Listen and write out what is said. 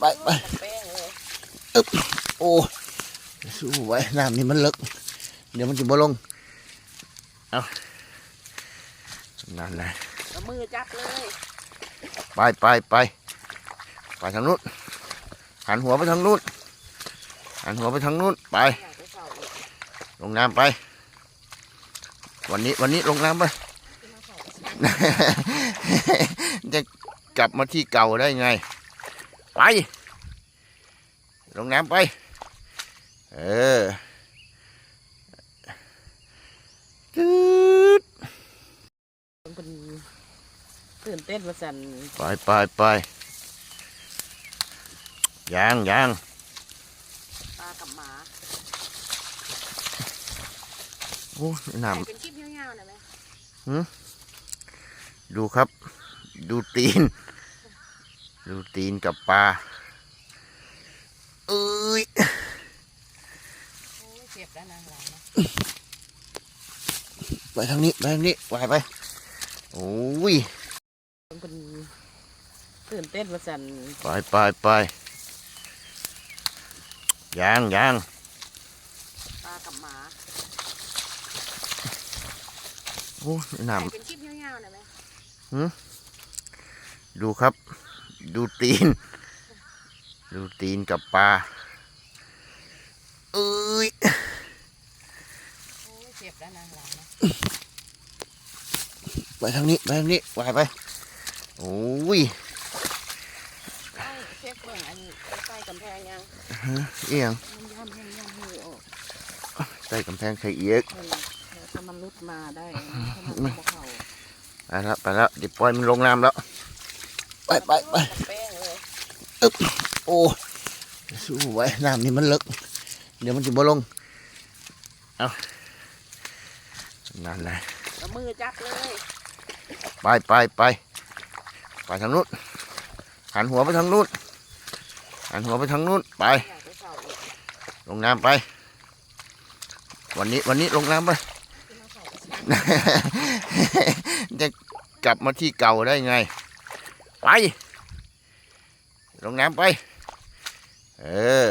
ไปไปแป้งเลยอึ๊บโอ้สู้ไว้น้ำนี่มันลึก เดี๋ยวมันจะบ่ลง เอานั่นแหละเอามือจับเลย ไปไปไปไปทางนู้นหันหัวไปทางนู้นหันหัวไปทางนู้นไปอยากไปเฝ้าอีกลงน้ำไป วันนี้วันนี้ลงน้ำไปที่มาเฝ้าอีกจะกลับมาที่เก่าได้ไง ไป ลงน้ำไป เออจืดเป็นตื่นเต้นมาสั่นไปไปไปยางยางปลากับหมาโอ้น้แต่เป็นคลิปยาวๆนะไหมำดูครับ ดูตีน ดูตีนกับปลาเอ้ยโอ้ยเจ็บแล้วนางหลังนะไปทางนี้ ไปทางนี้ไปไปโอ้ยเป็นตื่นเต้นมาสั่นไปไปไปยางยางปลากับหมาโอ้น้แต่เป็นคลิปยาวๆนะไหมำดูครับ ดูตีน ดูตีนกับปลาเอ้ยโอ้ยเจ็บแล้วนางหลังนะไปทางนี้ไปทางนี้ไปไปโอ้ยไอ้เช็คเบิ่งอันใต้กำแพงยังเอียงมันย่ำย่ำย่ำหูออกใต้กำแพงใครเอียกเออถ้ามันรุดมาได้ถ้ามันบ่เข้าไปแล้วไปแล้วเดี๋ยวปล่อยมันลงน้ำแล้ว ไปไปไปแป้งเลยอึ๊บโอ้สู้ไว้น้ำนี่มันลึก เดี๋ยวมันจะบ่ลง เอานั่นแหละเอามือจับเลย ไปไปไปไปทางนู้นหันหัวไปทางนู้นหันหัวไปทางนู้นไปอยากไปเฝ้าอีกลงน้ำไป วันนี้วันนี้ลงน้ำไปที่มาเฝ้าอีกจะกลับมาที่เก่าได้ไง ไป ลงน้ำไป เออ